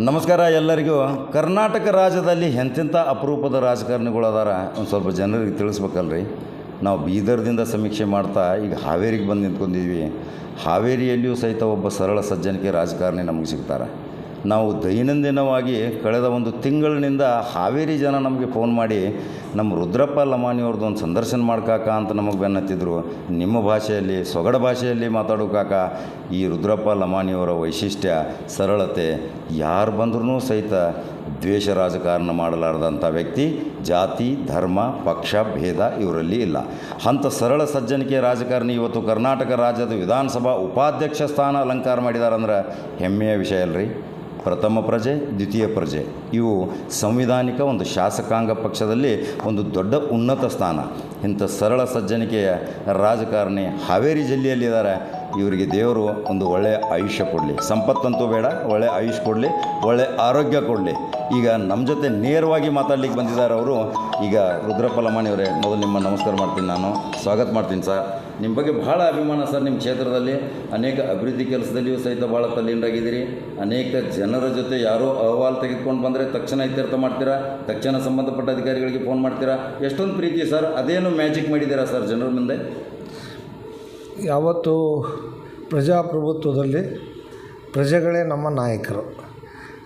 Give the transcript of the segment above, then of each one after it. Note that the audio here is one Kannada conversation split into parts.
ನಮಸ್ಕಾರ ಎಲ್ಲರಿಗೂ. ಕರ್ನಾಟಕ ರಾಜ್ಯದಲ್ಲಿ ಎಂತೆಂಥ ಅಪರೂಪದ ರಾಜಕಾರಣಿಗಳು ಅದಾರ? ಒಂದು ಸ್ವಲ್ಪ ಜನರಿಗೆ ತಿಳಿಸ್ಬೇಕಲ್ರಿ. ನಾವು ಬೀದರ್ದಿಂದ ಸಮೀಕ್ಷೆ ಮಾಡ್ತಾ ಈಗ ಹಾವೇರಿಗೆ ಬಂದು ನಿಂತ್ಕೊಂಡಿದ್ವಿ. ಹಾವೇರಿಯಲ್ಲಿಯೂ ಸಹಿತ ಒಬ್ಬ ಸರಳ ಸಜ್ಜನಿಕೆ ರಾಜಕಾರಣಿ ನಮಗೆ ಸಿಗ್ತಾರೆ. ನಾವು ದೈನಂದಿನವಾಗಿ ಕಳೆದ ಒಂದು ತಿಂಗಳಿನಿಂದ ಹಾವೇರಿ ಜನ ನಮಗೆ ಫೋನ್ ಮಾಡಿ, ನಮ್ಮ ರುದ್ರಪ್ಪ ಲಮಾನಿಯವ್ರದ್ದು ಒಂದು ಸಂದರ್ಶನ ಮಾಡ್ಕಾಕ ಅಂತ ನಮಗೆ ಬೆನ್ನತ್ತಿದ್ರು. ನಿಮ್ಮ ಭಾಷೆಯಲ್ಲಿ, ಸೊಗಡ ಭಾಷೆಯಲ್ಲಿ ಮಾತಾಡೋ ಕಾಕ. ಈ ರುದ್ರಪ್ಪ ಲಮಾನಿಯವರ ವೈಶಿಷ್ಟ್ಯ, ಸರಳತೆ, ಯಾರು ಬಂದ್ರೂ ಸಹಿತ ದ್ವೇಷ ರಾಜಕಾರಣ ಮಾಡಲಾರದಂಥ ವ್ಯಕ್ತಿ, ಜಾತಿ, ಧರ್ಮ, ಪಕ್ಷ, ಭೇದ ಇವರಲ್ಲಿ ಇಲ್ಲ. ಅಂಥ ಸರಳ ಸಜ್ಜನಿಕೆ ರಾಜಕಾರಣಿ ಇವತ್ತು ಕರ್ನಾಟಕ ರಾಜ್ಯದ ವಿಧಾನಸಭಾ ಉಪಾಧ್ಯಕ್ಷ ಸ್ಥಾನ ಅಲಂಕಾರ ಮಾಡಿದಾರಂದ್ರೆ ಹೆಮ್ಮೆಯ ವಿಷಯ ಅಲ್ರಿ? ಪ್ರಥಮ ಪ್ರಜೆ, ದ್ವಿತೀಯ ಪ್ರಜೆ. ಇವು ಸಂವಿಧಾನಿಕ ಒಂದು ಶಾಸಕಾಂಗ ಪಕ್ಷದಲ್ಲಿ ಒಂದು ದೊಡ್ಡ ಉನ್ನತ ಸ್ಥಾನ. ಇಂಥ ಸರಳ ಸಜ್ಜನಿಕೆಯ ರಾಜಕಾರಣಿ ಹಾವೇರಿ ಜಿಲ್ಲೆಯಲ್ಲಿದ್ದಾರೆ. ಇವರಿಗೆ ದೇವರು ಒಂದು ಒಳ್ಳೆಯ ಆಯುಷ್ಯ ಕೊಡಲಿ. ಸಂಪತ್ತಂತೂ ಬೇಡ ಒಳ್ಳೆಯ ಆಯುಷ್ ಕೊಡಲಿ ಒಳ್ಳೆಯ ಆರೋಗ್ಯ ಕೊಡಲಿ. ಈಗ ನಮ್ಮ ಜೊತೆ ನೇರವಾಗಿ ಮಾತಾಡ್ಲಿಕ್ಕೆ ಬಂದಿದ್ದಾರೆ ಅವರು. ಈಗ ರುದ್ರಪಲಮಾಣಿಯವರೇ ಮೊದಲು ನಿಮ್ಮ ನಮಸ್ಕಾರ ಮಾಡ್ತೀನಿ ನಾನು. ಸ್ವಾಗತ ಮಾಡ್ತೀನಿ ಸರ್. ನಿಮ್ಮ ಬಗ್ಗೆ ಭಾಳ ಅಭಿಮಾನ ಸರ್ ನಿಮ್ಮ ಕ್ಷೇತ್ರದಲ್ಲಿ. ಅನೇಕ ಅಭಿವೃದ್ಧಿ ಕೆಲಸದಲ್ಲಿಯೂ ಸಹಿತ ಭಾಳ ತಲ್ಲೀನರಾಗಿದ್ದೀರಿ. ಅನೇಕ ಜನರ ಜೊತೆ ಯಾರೋ ಅಹವಾಲು ತೆಗೆದುಕೊಂಡು ಬಂದರೆ ತಕ್ಷಣ ಇತ್ಯರ್ಥ ಮಾಡ್ತೀರಾ? ತಕ್ಷಣ ಸಂಬಂಧಪಟ್ಟ ಅಧಿಕಾರಿಗಳಿಗೆ ಫೋನ್ ಮಾಡ್ತೀರಾ? ಎಷ್ಟೊಂದು ಪ್ರೀತಿ ಸರ್. ಅದೇನು ಮ್ಯಾಜಿಕ್ ಮಾಡಿದ್ದೀರಾ ಸರ್ ಜನರ ಮುಂದೆ? ಯಾವತ್ತು ಪ್ರಜಾಪ್ರಭುತ್ವದಲ್ಲಿ ಪ್ರಜೆಗಳೇ ನಮ್ಮ ನಾಯಕರು.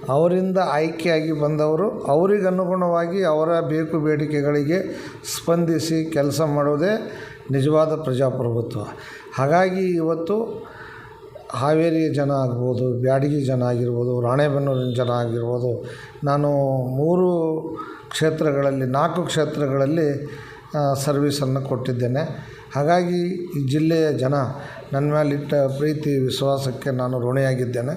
ಅವರಿಂದ ಆಯ್ಕೆಯಾಗಿ ಬಂದವರು ಅವರಿಗೆ ಅನುಗುಣವಾಗಿ ಅವರ ಬೇಕು ಬೇಡಿಕೆಗಳಿಗೆ ಸ್ಪಂದಿಸಿ ಕೆಲಸ ಮಾಡೋದೇ ನಿಜವಾದ ಪ್ರಜಾಪ್ರಭುತ್ವ. ಹಾಗಾಗಿ ಇವತ್ತು ಹಾವೇರಿ ಜನ ಆಗ್ಬೋದು, ಬ್ಯಾಡಗಿ ಜನ ಆಗಿರ್ಬೋದು, ರಾಣೆಬೆನ್ನೂರಿನ ಜನ ಆಗಿರ್ಬೋದು, ನಾನು ಮೂರು ಕ್ಷೇತ್ರಗಳಲ್ಲಿ, ನಾಲ್ಕು ಕ್ಷೇತ್ರಗಳಲ್ಲಿ ಸರ್ವಿಸನ್ನು ಕೊಟ್ಟಿದ್ದೇನೆ. ಹಾಗಾಗಿ ಈ ಜಿಲ್ಲೆಯ ಜನ ನನ್ನ ಮೇಲಿಟ್ಟ ಪ್ರೀತಿ, ವಿಶ್ವಾಸಕ್ಕೆ ನಾನು ಋಣಿಯಾಗಿದ್ದೇನೆ.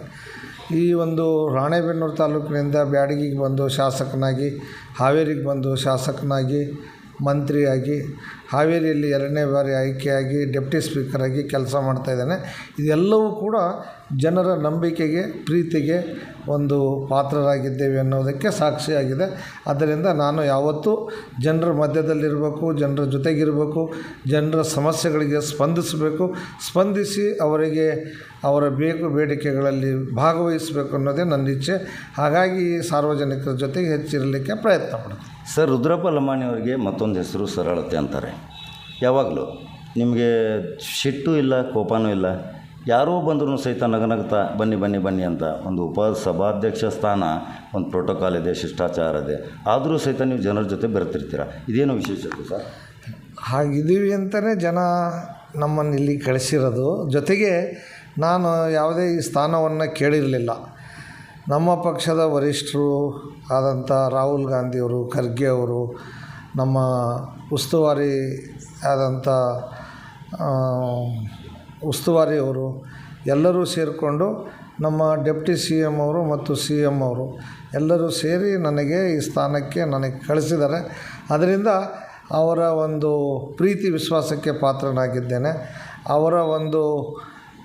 ಈ ಒಂದು ರಾಣೆಬೆನ್ನೂರು ತಾಲೂಕಿನಿಂದ ಬ್ಯಾಡಗಿಗೆ ಬಂದು ಶಾಸಕನಾಗಿ, ಹಾವೇರಿಗೆ ಬಂದು ಶಾಸಕನಾಗಿ, ಮಂತ್ರಿಯಾಗಿ, ಹಾವೇರಿಯಲ್ಲಿ ಎರಡನೇ ಬಾರಿ ಆಯ್ಕೆಯಾಗಿ, ಡೆಪ್ಟಿ ಸ್ಪೀಕರಾಗಿ ಕೆಲಸ ಮಾಡ್ತಾಯಿದ್ದೇನೆ ಇದೆಲ್ಲವೂ ಕೂಡ ಜನರ ನಂಬಿಕೆಗೆ, ಪ್ರೀತಿಗೆ ಒಂದು ಪಾತ್ರರಾಗಿದ್ದೇವೆ ಅನ್ನೋದಕ್ಕೆ ಸಾಕ್ಷಿಯಾಗಿದೆ. ಆದ್ದರಿಂದ ನಾನು ಯಾವತ್ತೂ ಜನರ ಮಧ್ಯದಲ್ಲಿರಬೇಕು, ಜನರ ಜೊತೆಗಿರಬೇಕು, ಜನರ ಸಮಸ್ಯೆಗಳಿಗೆ ಸ್ಪಂದಿಸಬೇಕು. ಸ್ಪಂದಿಸಿ ಅವರಿಗೆ ಅವರ ಬೇಕು, ಬೇಡಿಕೆಗಳಲ್ಲಿ ಭಾಗವಹಿಸಬೇಕು ಅನ್ನೋದೇ ನನ್ನ ಇಚ್ಛೆ. ಹಾಗಾಗಿ ಸಾರ್ವಜನಿಕರ ಜೊತೆಗೆ ಹೆಚ್ಚಿರಲಿಕ್ಕೆ ಪ್ರಯತ್ನ ಪಡ್ತೀನಿ. ಸರ್, ರುದ್ರಪ್ಪ ಲಮಾಣಿಯವರಿಗೆ ಮತ್ತೊಂದು ಹೆಸರು ಸರಳತೆ ಅಂತಾರೆ. ಯಾವಾಗಲೂ ನಿಮಗೆ ಸಿಟ್ಟು ಇಲ್ಲ, ಕೋಪನೂ ಇಲ್ಲ ಯಾರೋ ಬಂದರೂ ಸಹಿತ ನಗನಗ್ತಾ ಬನ್ನಿ ಬನ್ನಿ ಬನ್ನಿ ಅಂತ ಒಂದು ಉಪ ಸಭಾಧ್ಯಕ್ಷ ಸ್ಥಾನ, ಒಂದು ಪ್ರೋಟೋಕಾಲ್ ಇದೆ, ಶಿಷ್ಟಾಚಾರ ಇದೆ. ಆದರೂ ಸಹಿತ ನೀವು ಜನರ ಜೊತೆ ಬೆರೆತಿರ್ತೀರ? ಇದೇನು ವಿಶೇಷತೆ ಸರ್? ಹಾಗಿದ್ದೀವಿ ಅಂತಲೇ ಜನ ನಮ್ಮನ್ನು ಇಲ್ಲಿ ಕಳಿಸಿರೋದು. ಜೊತೆಗೆ ನಾನು ಯಾವುದೇ ಈ ಸ್ಥಾನವನ್ನು ಕೇಳಿರಲಿಲ್ಲ. ನಮ್ಮ ಪಕ್ಷದ ವರಿಷ್ಠರು ಆದಂಥ ರಾಹುಲ್ ಗಾಂಧಿಯವರು ಖರ್ಗೆ ಅವರು, ನಮ್ಮ ಉಸ್ತುವಾರಿ ಆದಂಥ ಉಸ್ತುವಾರಿಯವರು ಎಲ್ಲರೂ ಸೇರಿಕೊಂಡು ನಮ್ಮ ಡೆಪ್ಟಿ ಸಿ ಎಂ ಅವರು ಮತ್ತು ಸಿ ಎಂ ಅವರು ಎಲ್ಲರೂ ಸೇರಿ ನನಗೆ ಈ ಸ್ಥಾನಕ್ಕೆ ನನಗೆ ಕಳಿಸಿದ್ದಾರೆ. ಅದರಿಂದ ಅವರ ಒಂದು ಪ್ರೀತಿ ವಿಶ್ವಾಸಕ್ಕೆ ಪಾತ್ರನಾಗಿದ್ದೇನೆ. ಅವರ ಒಂದು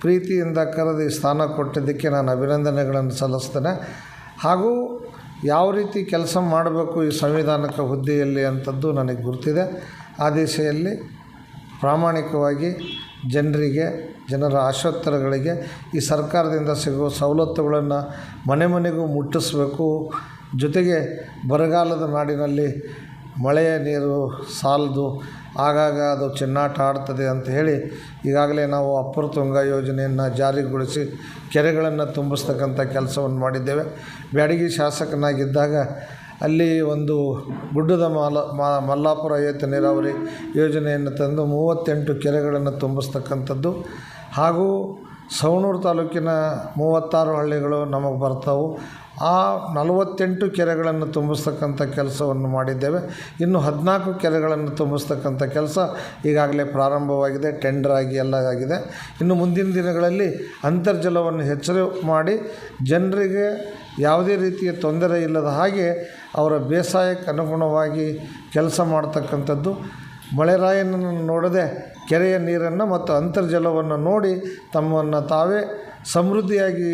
ಪ್ರೀತಿಯಿಂದ ಕರೆದು ಈ ಸ್ಥಾನ ಕೊಟ್ಟಿದ್ದಕ್ಕೆ ನಾನು ಅಭಿನಂದನೆಗಳನ್ನು ಸಲ್ಲಿಸ್ತೇನೆ. ಹಾಗೂ ಯಾವ ರೀತಿ ಕೆಲಸ ಮಾಡಬೇಕು ಈ ಸಂವಿಧಾನಕ ಹುದ್ದೆಯಲ್ಲಿ ಅಂಥದ್ದು ನನಗೆ ಗುರ್ತಿದೆ. ಆ ದಿಸೆಯಲ್ಲಿ ಪ್ರಾಮಾಣಿಕವಾಗಿ ಜನರಿಗೆ, ಜನರ ಆಶೋತ್ತರಗಳಿಗೆ ಈ ಸರ್ಕಾರದಿಂದ ಸಿಗುವ ಸವಲತ್ತುಗಳನ್ನು ಮನೆ ಮನೆಗೂ ಮುಟ್ಟಿಸಬೇಕು. ಜೊತೆಗೆ ಬರಗಾಲದ ನಾಡಿನಲ್ಲಿ ಮಳೆಯ ನೀರು ಸಾಲದು, ಆಗಾಗ ಅದು ಚಿನ್ನಾಟ ಆಡ್ತದೆ ಅಂತ ಹೇಳಿ ಈಗಾಗಲೇ ನಾವು ಅಪ್ಪರ ತುಂಗ ಯೋಜನೆಯನ್ನು ಜಾರಿಗೊಳಿಸಿ ಕೆರೆಗಳನ್ನು ತುಂಬಿಸ್ತಕ್ಕಂಥ ಕೆಲಸವನ್ನು ಮಾಡಿದ್ದೇವೆ. ಬ್ಯಾಡಗಿ ಶಾಸಕನಾಗಿದ್ದಾಗ ಅಲ್ಲಿ ಒಂದು ಗುಡ್ಡದ ಮಾಲ ಮಲ್ಲಾಪುರ ಏತ ನೀರಾವರಿ ಯೋಜನೆಯನ್ನು ತಂದು ಮೂವತ್ತೆಂಟು ಕೆರೆಗಳನ್ನು ತುಂಬಿಸ್ತಕ್ಕಂಥದ್ದು. ಹಾಗೂ ಸವಣೂರು ತಾಲೂಕಿನ ಮೂವತ್ತಾರು ಹಳ್ಳಿಗಳು ನಮಗೆ ಬರ್ತಾವೆ. ಆ ನಲವತ್ತೆಂಟು ಕೆರೆಗಳನ್ನು ತುಂಬಿಸ್ತಕ್ಕಂಥ ಕೆಲಸವನ್ನು ಮಾಡಿದ್ದೇವೆ. ಇನ್ನು ಹದಿನಾಲ್ಕು ಕೆರೆಗಳನ್ನು ತುಂಬಿಸ್ತಕ್ಕಂಥ ಕೆಲಸ ಈಗಾಗಲೇ ಪ್ರಾರಂಭವಾಗಿದೆ ಟೆಂಡರ್ ಆಗಿ ಎಲ್ಲ ಆಗಿದೆ. ಇನ್ನು ಮುಂದಿನ ದಿನಗಳಲ್ಲಿ ಅಂತರ್ಜಲವನ್ನು ಹೆಚ್ಚು ಮಾಡಿ ಜನರಿಗೆ ಯಾವುದೇ ರೀತಿಯ ತೊಂದರೆ ಇಲ್ಲದ ಹಾಗೆ ಅವರ ಬೇಸಾಯಕ್ಕೆ ಅನುಗುಣವಾಗಿ ಕೆಲಸ ಮಾಡ್ತಕ್ಕಂಥದ್ದು. ಮಳೆರಾಯನನ್ನು ನೋಡದೆ ಕೆರೆಯ ನೀರನ್ನು ಮತ್ತು ಅಂತರ್ಜಲವನ್ನು ನೋಡಿ ತಮ್ಮನ್ನು ತಾವೇ ಸಮೃದ್ಧಿಯಾಗಿ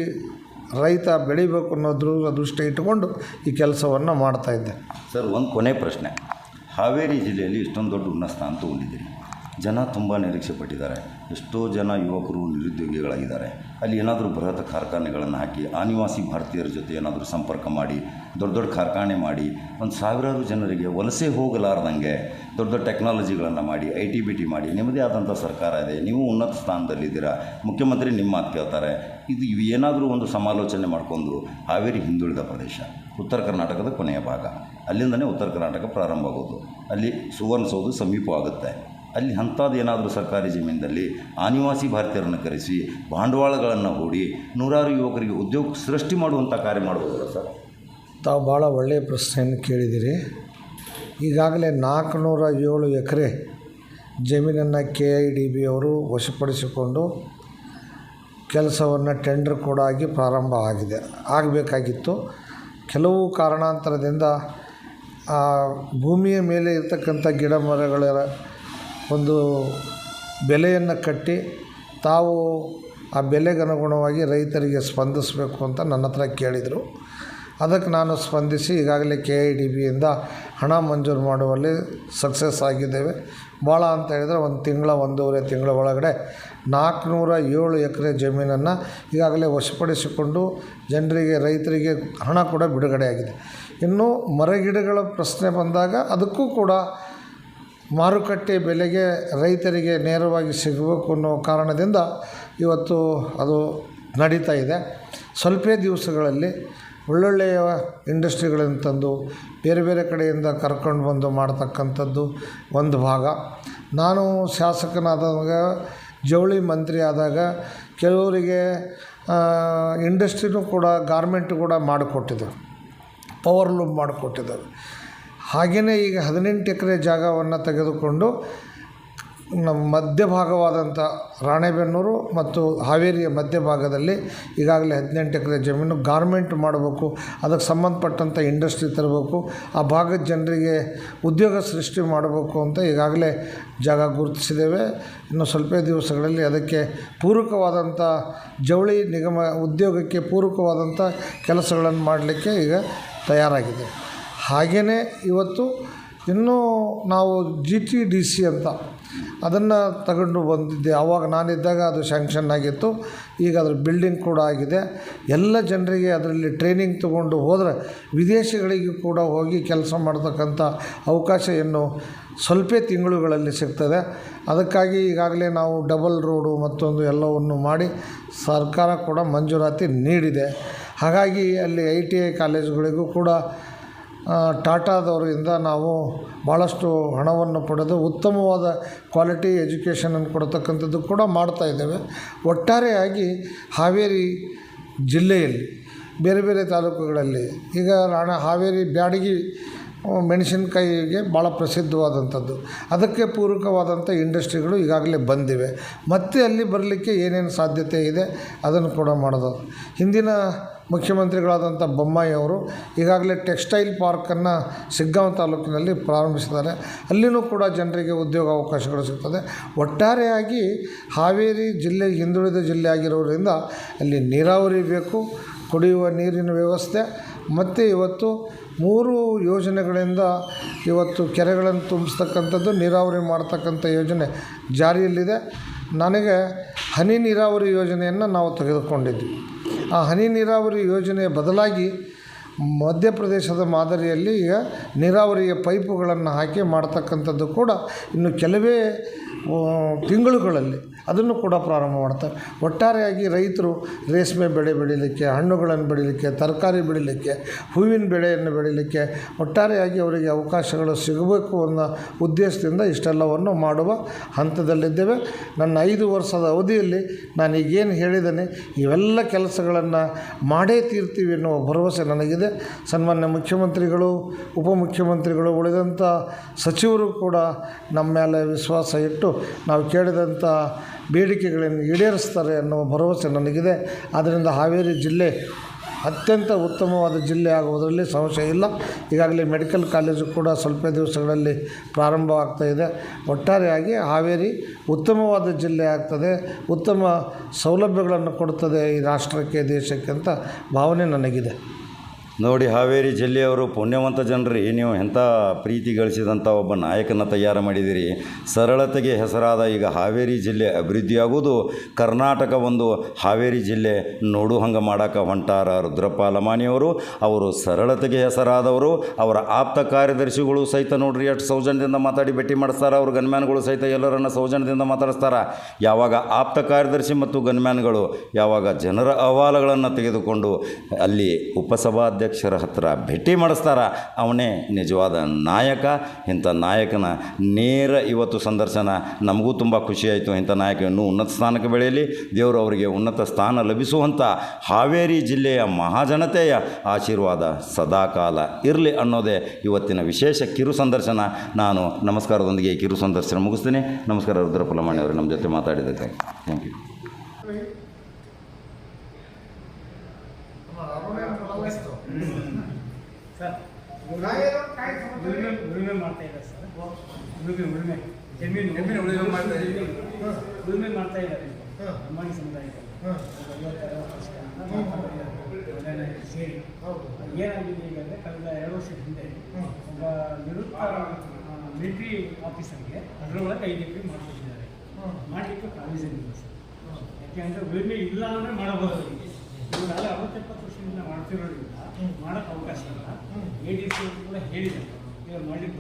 ರೈತ ಬೆಳಿಬೇಕು ಅನ್ನೋ ದೃ ದೃಷ್ಟಿ ಇಟ್ಟುಕೊಂಡು ಈ ಕೆಲಸವನ್ನು ಮಾಡ್ತಾಯಿದ್ದೆ ಸರ್, ಒಂದು ಕೊನೆ ಪ್ರಶ್ನೆ. ಹಾವೇರಿ ಜಿಲ್ಲೆಯಲ್ಲಿ ಇಷ್ಟೊಂದು ದೊಡ್ಡ ಉನ್ನತ ಸ್ಥಾನ ತೊಗೊಂಡಿದ್ದೀರಿ. ಜನ ತುಂಬ ನಿರೀಕ್ಷೆ ಪಟ್ಟಿದ್ದಾರೆ ಎಷ್ಟೋ ಜನ ಯುವಕರು ನಿರುದ್ಯೋಗಿಗಳಾಗಿದ್ದಾರೆ. ಅಲ್ಲಿ ಏನಾದರೂ ಬೃಹತ್ ಕಾರ್ಖಾನೆಗಳನ್ನು ಹಾಕಿ, ಆನಿವಾಸಿ ಭಾರತೀಯರ ಜೊತೆ ಏನಾದರೂ ಸಂಪರ್ಕ ಮಾಡಿ, ದೊಡ್ಡ ದೊಡ್ಡ ಕಾರ್ಖಾನೆ ಮಾಡಿ, ಒಂದು ಸಾವಿರಾರು ಜನರಿಗೆ ವಲಸೆ ಹೋಗಲಾರ್ದಂಗೆ ದೊಡ್ಡ ದೊಡ್ಡ ಟೆಕ್ನಾಲಜಿಗಳನ್ನು ಮಾಡಿ, ಐ ಟಿ ಬಿ ಟಿ ಮಾಡಿ, ನಿಮ್ಮದೇ ಆದಂಥ ಸರ್ಕಾರ ಇದೆ, ನೀವು ಉನ್ನತ ಸ್ಥಾನದಲ್ಲಿದ್ದೀರಾ, ಮುಖ್ಯಮಂತ್ರಿ ನಿಮ್ಮ ಮಾತು ಕೇಳ್ತಾರೆ. ಇದು ಏನಾದರೂ ಒಂದು ಸಮಾಲೋಚನೆ ಮಾಡಿಕೊಂಡು ಹಾವೇರಿ ಹಿಂದುಳಿದ ಪ್ರದೇಶ, ಉತ್ತರ ಕರ್ನಾಟಕದ ಕೊನೆಯ ಭಾಗ, ಅಲ್ಲಿಂದನೇ ಉತ್ತರ ಕರ್ನಾಟಕ ಪ್ರಾರಂಭ ಆಗೋದು. ಅಲ್ಲಿ ಸುವರ್ಣಸೌಧ ಸಮೀಪವಾಗುತ್ತೆ. ಅಲ್ಲಿ ಅಂಥದ್ದು ಏನಾದರೂ ಸರ್ಕಾರಿ ಜಮೀನಿನಲ್ಲಿ ಆನಿವಾಸಿ ಭಾರತೀಯರನ್ನು ಕರೆಸಿ ಬಾಂಡವಾಳಗಳನ್ನು ಹೂಡಿ ನೂರಾರು ಯುವಕರಿಗೆ ಉದ್ಯೋಗ ಸೃಷ್ಟಿ ಮಾಡುವಂಥ ಕಾರ್ಯ ಮಾಡ್ಬೋದಲ್ಲ ಸರ್? ತಾವು ಭಾಳ ಒಳ್ಳೆಯ ಪ್ರಶ್ನೆಯನ್ನು ಕೇಳಿದ್ದೀರಿ. ಈಗಾಗಲೇ ನಾಲ್ಕುನೂರ ಏಳು ಎಕರೆ ಜಮೀನನ್ನು ಕೆ ಐ ಡಿ ಬಿ ಅವರು ವಶಪಡಿಸಿಕೊಂಡು ಕೆಲಸವನ್ನು ಟೆಂಡರ್ ಕೂಡ ಆಗಿ ಪ್ರಾರಂಭ ಆಗಿದೆ, ಆಗಬೇಕಾಗಿತ್ತು. ಕೆಲವು ಕಾರಣಾಂತರದಿಂದ ಭೂಮಿಯ ಮೇಲೆ ಇರ್ತಕ್ಕಂಥ ಗಿಡ ಮರಗಳ ಒಂದು ಬೆಲೆಯನ್ನು ಕಟ್ಟಿ ತಾವು ಆ ಬೆಲೆಗನುಗುಣವಾಗಿ ರೈತರಿಗೆ ಸ್ಪಂದಿಸಬೇಕು ಅಂತ ನನ್ನ ಹತ್ರ ಕೇಳಿದರು. ಅದಕ್ಕೆ ನಾನು ಸ್ಪಂದಿಸಿ ಈಗಾಗಲೇ ಕೆ ಐ ಡಿ ಬಿಯಿಂದ ಹಣ ಮಂಜೂರು ಮಾಡುವಲ್ಲಿ ಸಕ್ಸಸ್ ಆಗಿದ್ದೇವೆ. ಭಾಳ ಅಂತ ಹೇಳಿದರೆ ಒಂದು ತಿಂಗಳ, ಒಂದೂವರೆ ತಿಂಗಳ ಒಳಗಡೆ ನಾಲ್ಕುನೂರ ಏಳು ಎಕರೆ ಜಮೀನನ್ನು ಈಗಾಗಲೇ ವಶಪಡಿಸಿಕೊಂಡು ಜನರಿಗೆ, ರೈತರಿಗೆ ಹಣ ಕೂಡ ಬಿಡುಗಡೆಯಾಗಿದೆ. ಇನ್ನು ಮರಗಿಡಗಳ ಪ್ರಶ್ನೆ ಬಂದಾಗ ಅದಕ್ಕೂ ಕೂಡ ಮಾರುಕಟ್ಟೆ ಬೆಲೆಗೆ ರೈತರಿಗೆ ನೇರವಾಗಿ ಸಿಗಬೇಕು ಅನ್ನೋ ಕಾರಣದಿಂದ ಇವತ್ತು ಅದು ನಡೀತಾ ಇದೆ. ಸ್ವಲ್ಪ ದಿವಸಗಳಲ್ಲಿ ಒಳ್ಳೊಳ್ಳೆಯ ಇಂಡಸ್ಟ್ರಿಗಳನ್ನು ತಂದು ಬೇರೆ ಬೇರೆ ಕಡೆಯಿಂದ ಕರ್ಕೊಂಡು ಬಂದು ಮಾಡ್ತಕ್ಕಂಥದ್ದು ಒಂದು ಭಾಗ. ನಾನು ಶಾಸಕನಾದಾಗ, ಜವಳಿ ಮಂತ್ರಿ ಆದಾಗ ಕೆಲವರಿಗೆ ಇಂಡಸ್ಟ್ರಿನೂ ಕೂಡ, ಗಾರ್ಮೆಂಟ್ ಕೂಡ ಮಾಡಿಕೊಟ್ಟಿದ್ದೆವು ಪವರ್ ಲೂಮ್ ಮಾಡಿಕೊಟ್ಟಿದ್ದಾರೆ. ಹಾಗೆಯೇ ಈಗ ಹದಿನೆಂಟು ಎಕರೆ ಜಾಗವನ್ನು ತೆಗೆದುಕೊಂಡು ನಮ್ಮ ಮಧ್ಯಭಾಗವಾದಂಥ ರಾಣೆಬೆನ್ನೂರು ಮತ್ತು ಹಾವೇರಿಯ ಮಧ್ಯಭಾಗದಲ್ಲಿ ಈಗಾಗಲೇ ಹದಿನೆಂಟು ಎಕರೆ ಜಮೀನು ಗಾರ್ಮೆಂಟ್ ಮಾಡಬೇಕು, ಅದಕ್ಕೆ ಸಂಬಂಧಪಟ್ಟಂಥ ಇಂಡಸ್ಟ್ರಿ ತರಬೇಕು, ಆ ಭಾಗದ ಜನರಿಗೆ ಉದ್ಯೋಗ ಸೃಷ್ಟಿ ಮಾಡಬೇಕು ಅಂತ ಈಗಾಗಲೇ ಜಾಗ ಗುರುತಿಸಿದ್ದೇವೆ. ಇನ್ನು ಸ್ವಲ್ಪ ದಿವಸಗಳಲ್ಲಿ ಅದಕ್ಕೆ ಪೂರಕವಾದಂಥ ಜವಳಿ ನಿಗಮ ಉದ್ಯೋಗಕ್ಕೆ ಪೂರಕವಾದಂಥ ಕೆಲಸಗಳನ್ನು ಮಾಡಲಿಕ್ಕೆ ಈಗ ತಯಾರಾಗಿದೆ. ಹಾಗೆಯೇ ಇವತ್ತು ಇನ್ನೂ ನಾವು ಜಿ ಟಿ ಡಿ ಸಿ ಅಂತ ಅದನ್ನು ತಗೊಂಡು ಬಂದಿದ್ದೆ. ಆವಾಗ ನಾನಿದ್ದಾಗ ಅದು ಶ್ಯಾಂಕ್ಷನ್ ಆಗಿತ್ತು. ಈಗ ಅದ್ರ ಬಿಲ್ಡಿಂಗ್ ಕೂಡ ಆಗಿದೆ. ಎಲ್ಲ ಜನರಿಗೆ ಅದರಲ್ಲಿ ಟ್ರೈನಿಂಗ್ ತಗೊಂಡು ಹೋದರೆ ವಿದೇಶಗಳಿಗೂ ಕೂಡ ಹೋಗಿ ಕೆಲಸ ಮಾಡ್ತಕ್ಕಂಥ ಅವಕಾಶ ಇನ್ನು ಸ್ವಲ್ಪ ತಿಂಗಳುಗಳಲ್ಲಿ ಸಿಗ್ತದೆ. ಅದಕ್ಕಾಗಿ ಈಗಾಗಲೇ ನಾವು ಡಬಲ್ ರೋಡು ಮತ್ತೊಂದು ಎಲ್ಲವನ್ನು ಮಾಡಿ ಸರ್ಕಾರ ಕೂಡ ಮಂಜೂರಾತಿ ನೀಡಿದೆ. ಹಾಗಾಗಿ ಅಲ್ಲಿ ಐ ಟಿ ಐ ಕಾಲೇಜುಗಳಿಗೂ ಕೂಡ ಟಾಟಾದವರಿಂದ ನಾವು ಭಾಳಷ್ಟು ಹಣವನ್ನು ಪಡೆದು ಉತ್ತಮವಾದ ಕ್ವಾಲಿಟಿ ಎಜುಕೇಷನನ್ನು ಕೊಡ್ತಕ್ಕಂಥದ್ದು ಕೂಡ ಮಾಡ್ತಾಯಿದ್ದೇವೆ ಒಟ್ಟಾರೆಯಾಗಿ ಹಾವೇರಿ ಜಿಲ್ಲೆಯಲ್ಲಿ, ಬೇರೆ ಬೇರೆ ತಾಲೂಕುಗಳಲ್ಲಿ, ಈಗ ರಾಣ ಹಾವೇರಿ ಬ್ಯಾಡಗಿ ಮೆಣಸಿನಕಾಯಿಗೆ ಭಾಳ ಪ್ರಸಿದ್ಧವಾದಂಥದ್ದು. ಅದಕ್ಕೆ ಪೂರಕವಾದಂಥ ಇಂಡಸ್ಟ್ರಿಗಳು ಈಗಾಗಲೇ ಬಂದಿವೆ. ಮತ್ತೆ ಅಲ್ಲಿ ಬರಲಿಕ್ಕೆ ಏನೇನು ಸಾಧ್ಯತೆ ಇದೆ, ಅದನ್ನು ಕೂಡ ಮಾಡೋದು. ಹಿಂದಿನ ಮುಖ್ಯಮಂತ್ರಿಗಳಾದಂಥ ಬೊಮ್ಮಾಯಿ ಅವರು ಈಗಾಗಲೇ ಟೆಕ್ಸ್ಟೈಲ್ ಪಾರ್ಕನ್ನು ಸಿಗ್ಗಾಂವ್ ತಾಲೂಕಿನಲ್ಲಿ ಪ್ರಾರಂಭಿಸಿದ್ದಾರೆ. ಅಲ್ಲಿನೂ ಕೂಡ ಜನರಿಗೆ ಉದ್ಯೋಗ ಅವಕಾಶಗಳು ಸಿಗ್ತದೆ. ಒಟ್ಟಾರೆಯಾಗಿ ಹಾವೇರಿ ಜಿಲ್ಲೆ ಹಿಂದುಳಿದ ಜಿಲ್ಲೆ ಆಗಿರೋದ್ರಿಂದ ಅಲ್ಲಿ ನೀರಾವರಿ ಬೇಕು, ಕುಡಿಯುವ ನೀರಿನ ವ್ಯವಸ್ಥೆ ಮತ್ತು ಇವತ್ತು ಮೂರು ಯೋಜನೆಗಳಿಂದ ಇವತ್ತು ಕೆರೆಗಳನ್ನು ತುಂಬಿಸ್ತಕ್ಕಂಥದ್ದು, ನೀರಾವರಿ ಮಾಡ್ತಕ್ಕಂಥ ಯೋಜನೆ ಜಾರಿಯಲ್ಲಿದೆ. ನನಗೆ ಹನಿ ನೀರಾವರಿ ಯೋಜನೆಯನ್ನು ನಾವು ತೆಗೆದುಕೊಂಡಿದ್ವಿ. ಆ ಹನಿ ನೀರಾವರಿ ಯೋಜನೆಯ ಬದಲಾಗಿ ಮಧ್ಯಪ್ರದೇಶದ ಮಾದರಿಯಲ್ಲಿ ಈಗ ನೀರಾವರಿಯ ಪೈಪುಗಳನ್ನು ಹಾಕಿ ಮಾಡ್ತಕ್ಕಂಥದ್ದು ಕೂಡ ಇನ್ನು ಕೆಲವೇ ತಿಂಗಳುಗಳಲ್ಲಿ. ಅದನ್ನು ಕೂಡ ಪ್ರಾರಂಭ ಮಾಡ್ತಾರೆ. ಒಟ್ಟಾರೆಯಾಗಿ ರೈತರು ರೇಷ್ಮೆ ಬೆಳೆ ಬೆಳೀಲಿಕ್ಕೆ, ಹಣ್ಣುಗಳನ್ನು ಬೆಳೀಲಿಕ್ಕೆ, ತರಕಾರಿ ಬೆಳೀಲಿಕ್ಕೆ, ಹೂವಿನ ಬೆಳೆಯನ್ನು ಬೆಳೀಲಿಕ್ಕೆ ಒಟ್ಟಾರೆಯಾಗಿ ಅವರಿಗೆ ಅವಕಾಶಗಳು ಸಿಗಬೇಕು ಅನ್ನೋ ಉದ್ದೇಶದಿಂದ ಇಷ್ಟೆಲ್ಲವನ್ನು ಮಾಡುವ ಹಂತದಲ್ಲಿದ್ದೇವೆ. ನನ್ನ ಐದು ವರ್ಷದ ಅವಧಿಯಲ್ಲಿ ನಾನು ಈಗೇನು ಹೇಳಿದ್ದೇನೆ, ಇವೆಲ್ಲ ಕೆಲಸಗಳನ್ನು ಮಾಡೇ ತೀರ್ತೀವಿ ಎನ್ನುವ ಭರವಸೆ ನನಗಿದೆ. ಸನ್ಮಾನ್ಯ ಮುಖ್ಯಮಂತ್ರಿಗಳು, ಉಪಮುಖ್ಯಮಂತ್ರಿಗಳು ಉಳಿದಂಥ ಸಚಿವರು ಕೂಡ ನಮ್ಮ ಮೇಲೆ ವಿಶ್ವಾಸ ಇಟ್ಟು ನಾವು ಕೇಳಿದಂಥ ಬೇಡಿಕೆಗಳನ್ನು ಈಡೇರಿಸ್ತಾರೆ ಅನ್ನುವ ಭರವಸೆ ನನಗಿದೆ. ಆದ್ದರಿಂದ ಹಾವೇರಿ ಜಿಲ್ಲೆ ಅತ್ಯಂತ ಉತ್ತಮವಾದ ಜಿಲ್ಲೆ ಆಗುವುದರಲ್ಲಿ ಸಮಸ್ಯೆ ಇಲ್ಲ. ಈಗಾಗಲೇ ಮೆಡಿಕಲ್ ಕಾಲೇಜು ಕೂಡ ಸ್ವಲ್ಪ ದಿವಸಗಳಲ್ಲಿ ಪ್ರಾರಂಭವಾಗ್ತಾ ಇದೆ. ಒಟ್ಟಾರೆಯಾಗಿ ಹಾವೇರಿ ಉತ್ತಮವಾದ ಜಿಲ್ಲೆ ಆಗ್ತದೆ. ಉತ್ತಮ ಸೌಲಭ್ಯಗಳನ್ನು ಕೊಡ್ತದೆ ಈ ರಾಷ್ಟ್ರಕ್ಕೆ, ದೇಶಕ್ಕೆ ಅಂತ ಭಾವನೆ ನನಗಿದೆ. ನೋಡಿ, ಹಾವೇರಿ ಜಿಲ್ಲೆಯವರು ಪುಣ್ಯವಂತ ಜನರಿ. ನೀವು ಎಂಥ ಪ್ರೀತಿ ಗಳಿಸಿದಂಥ ಒಬ್ಬ ನಾಯಕನ ತಯಾರು ಮಾಡಿದಿರಿ. ಸರಳತೆಗೆ ಹೆಸರಾದ ಈಗ ಹಾವೇರಿ ಜಿಲ್ಲೆ ಅಭಿವೃದ್ಧಿಯಾಗುವುದು. ಕರ್ನಾಟಕ ಒಂದು ಹಾವೇರಿ ಜಿಲ್ಲೆ ನೋಡು ಹಂಗೆ ಮಾಡಕ್ಕೆ ಹೊಂಟಾರ ರುದ್ರಪ್ಪ ಲಮಾಣಿಯವರು ಅವರು. ಸರಳತೆಗೆ ಹೆಸರಾದವರು. ಅವರ ಆಪ್ತ ಕಾರ್ಯದರ್ಶಿಗಳು ಸಹಿತ ನೋಡ್ರಿ, ಎಷ್ಟು ಸೌಜನ್ಯದಿಂದ ಮಾತಾಡಿ ಭೇಟಿ ಮಾಡಿಸ್ತಾರೆ. ಅವ್ರ ಗನ್ಮ್ಯಾನ್ಗಳು ಸಹಿತ ಎಲ್ಲರನ್ನು ಸೌಜನ್ಯದಿಂದ ಮಾತಾಡಿಸ್ತಾರೆ. ಯಾವಾಗ ಆಪ್ತ ಕಾರ್ಯದರ್ಶಿ ಮತ್ತು ಗನ್ಮ್ಯಾನ್ಗಳು ಯಾವಾಗ ಜನರ ಅಹವಾಲುಗಳನ್ನು ತೆಗೆದುಕೊಂಡು ಅಲ್ಲಿ ಉಪಸಭಾಧ್ಯಕ್ಷರ ಹತ್ರ ಭೇಟಿ ಮಾಡಿಸ್ತಾರ. ಅವನೇ ನಿಜವಾದ ನಾಯಕ. ಇಂಥ ನಾಯಕನ ನೇರ ಇವತ್ತು ಸಂದರ್ಶನ ನಮಗೂ ತುಂಬ ಖುಷಿಯಾಯಿತು ಇಂಥ ನಾಯಕ ಇನ್ನೂ ಉನ್ನತ ಸ್ಥಾನಕ್ಕೆ ಬೆಳೆಯಲಿ. ದೇವರು ಅವರಿಗೆ ಉನ್ನತ ಸ್ಥಾನ ಲಭಿಸುವಂಥ ಹಾವೇರಿ ಜಿಲ್ಲೆಯ ಮಹಾಜನತೆಯ ಆಶೀರ್ವಾದ ಸದಾಕಾಲ ಇರಲಿ ಅನ್ನೋದೇ ಇವತ್ತಿನ ವಿಶೇಷ ಕಿರು ಸಂದರ್ಶನ. ನಾನು ನಮಸ್ಕಾರದೊಂದಿಗೆ ಕಿರು ಸಂದರ್ಶನ ಮುಗಿಸ್ತೀನಿ. ನಮಸ್ಕಾರ ರುದ್ರಪ್ಪ ಲಮಾಣಿ ಅವರು, ನಮ್ಮ ಜೊತೆ ಮಾತಾಡಿದ್ದಕ್ಕೆ. ಥ್ಯಾಂಕ್ ಯು ಸರ್ ಉಳುಮೆ ಉಳುಮೆ ಮಾಡ್ತಾ ಇದ್ದಾರೆ ಸರ್ ಉಳುಮೆ ಉಳುಮೆ ಜಮೀನು ಜಮೀನು ಉಳುಮೆ ಮಾಡ್ತಾ ಇದ್ದೀವಿ. ಉಳುಮೆ ಮಾಡ್ತಾ ಇದ್ದಾರೆ ಲಂಬಾಣಿ ಸಮುದಾಯದಲ್ಲಿ ಐವತ್ತು ಅರವತ್ತು ಸೇರಿ. ಏನಾಗಿದೆ ಈಗ ಅಂದರೆ ಕಳೆದ ಎರಡು ವರ್ಷದ ಹಿಂದೆ ಒಬ್ಬ ನಿವೃತ್ತ ಮಿಲಿಟ್ರಿ ಆಫೀಸರ್ಗೆ ಅದರೊಳಗೆ ಐದು ಎಕರೆ ಮಾಡಿಕೊಟ್ಟಿದ್ದಾರೆ ಮಾಡಲಿಕ್ಕೆ ಪ್ರಾವಿಷನ್ ಇಲ್ಲ ಸರ್. ಯಾಕೆಂದರೆ ಉಳುಮೆ ಇಲ್ಲ ಅಂದರೆ ಮಾಡಬಹುದು. ಅವರಿಗೆ ಇವರು ಅಲ್ಲಿ ಅರವತ್ತೆಪ್ಪತ್ತು ವರ್ಷದಿಂದ ಮಾಡ್ತಿರೋದ್ರಿಂದ ಮಾಡೋಕ್ಕೆ ಅವಕಾಶ ಇಲ್ಲ. ಎ ಡಿ ಸಿ ಕೂಡ ಹೇಳಿದ್ದಾರೆ. ಇವಾಗ ಮಾಡಲಿಕ್ಕೆ